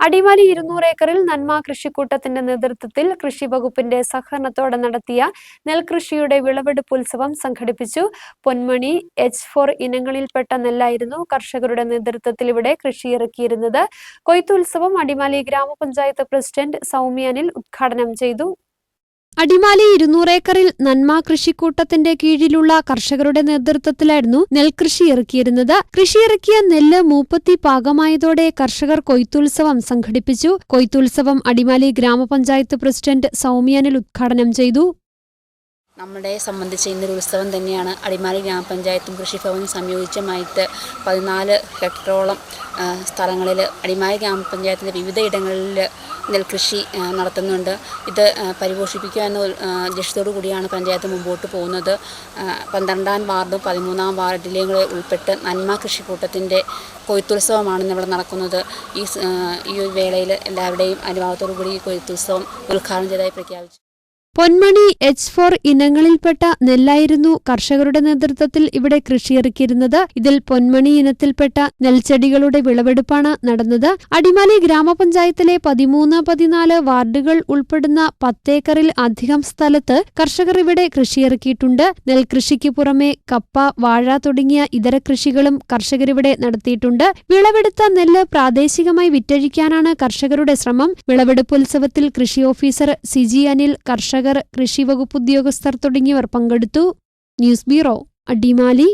അടിമാലി ഇരുന്നൂറ് ഏക്കറിൽ നന്മ കൃഷിക്കൂട്ടത്തിന്റെ നേതൃത്വത്തിൽ കൃഷി വകുപ്പിന്റെ സഹകരണത്തോടെ നടത്തിയ നെൽകൃഷിയുടെ വിളവെടുപ്പ് ഉത്സവം സംഘടിപ്പിച്ചു. പൊന്മണി എച്ച് ഫോർ ഇനങ്ങളിൽപ്പെട്ട നെല്ലായിരുന്നു കർഷകരുടെ നേതൃത്വത്തിൽ ഇവിടെ കൃഷി കൃഷിയിറക്കിയിരുന്നത് കൊയ്ത്തുത്സവം അടിമാലി ഗ്രാമപഞ്ചായത്ത് പ്രസിഡന്റ് സൗമ്യാനിൽ ഉദ്ഘാടനം ചെയ്തു. അടിമാലി ഇരുന്നൂറേക്കറിൽ നന്മ കൃഷിക്കൂട്ടത്തിന്റെ കീഴിലുള്ള കർഷകരുടെ നേതൃത്വത്തിലായിരുന്നു നെൽകൃഷി ഇറക്കിയിരുന്നത്. കൃഷിയിറക്കിയ നെല്ല് മൂപ്പത്തി പാകമായതോടെ കർഷകർ കൊയ്ത്തുത്സവം സംഘടിപ്പിച്ചു. കൊയ്ത്തുത്സവം അടിമാലി ഗ്രാമപഞ്ചായത്ത് പ്രസിഡന്റ് സൗമ്യാനിൽ ഉദ്ഘാടനം ചെയ്തു. നമ്മളെ സംബന്ധിച്ച് ഇന്നൊരു ഉത്സവം തന്നെയാണ് അടിമാലി ഗ്രാമപഞ്ചായത്തും കൃഷിഭവനും സംയോജിച്ചമായിട്ട് പതിനാല് ഹെക്ടറോളം സ്ഥലങ്ങളിൽ അടിമാലി ഗ്രാമപഞ്ചായത്തിന്റെ വിവിധ ഇടങ്ങളിൽ നെൽകൃഷി നടത്തുന്നുണ്ട്. ഇത് പരിപോഷിപ്പിക്കുക എന്ന ലക്ഷ്യത്തോടു കൂടിയാണ് പഞ്ചായത്ത് മുമ്പോട്ട് പോകുന്നത്. പന്ത്രണ്ടാം വാർഡും പതിമൂന്നാം വാർഡിലെയും ഉൾപ്പെട്ട് നന്മ കൃഷിക്കൂട്ടത്തിന്റെ കൊയ്ത്തുത്സവമാണ് ഇന്നിവിടെ നടക്കുന്നത്. ഈ ഈ ഒരു വേളയിൽ എല്ലാവരുടെയും അനുഭവത്തോടു കൂടി ഈ കൊയ്ത്തുത്സവം ഉദ്ഘാടനം ചെയ്തതായി പ്രഖ്യാപിച്ചു. പൊന്മണി എച്ച് ഫോർ ഇനങ്ങളിൽപ്പെട്ട നെല്ലായിരുന്നു കർഷകരുടെ നേതൃത്വത്തിൽ ഇവിടെ കൃഷിയിറക്കിയിരുന്നത്. ഇതിൽ പൊന്മണി ഇനത്തിൽപ്പെട്ട നെൽച്ചെടികളുടെ വിളവെടുപ്പാണ് നടന്നത്. അടിമാലി ഗ്രാമപഞ്ചായത്തിലെ പതിമൂന്ന് പതിനാല് വാർഡുകൾ ഉൾപ്പെടുന്ന പത്തേക്കറിൽ അധികം സ്ഥലത്ത് കർഷകർ ഇവിടെ കൃഷിയിറക്കിയിട്ടുണ്ട്. നെൽകൃഷിക്ക് പുറമെ കപ്പ വാഴ തുടങ്ങിയ ഇതര കൃഷികളും കർഷകരിവിടെ നടത്തിയിട്ടുണ്ട്. വിളവെടുത്ത നെല്ല് പ്രാദേശികമായി വിറ്റഴിക്കാനാണ് കർഷകരുടെ ശ്രമം. വിളവെടുപ്പ് ഉത്സവത്തിൽ കൃഷി ഓഫീസർ സിജി അനിൽ കർഷകർ കൃഷി വകുപ്പ് ഉദ്യോഗസ്ഥർ തുടങ്ങിയവർ പങ്കെടുത്തു. News bureau Adimali.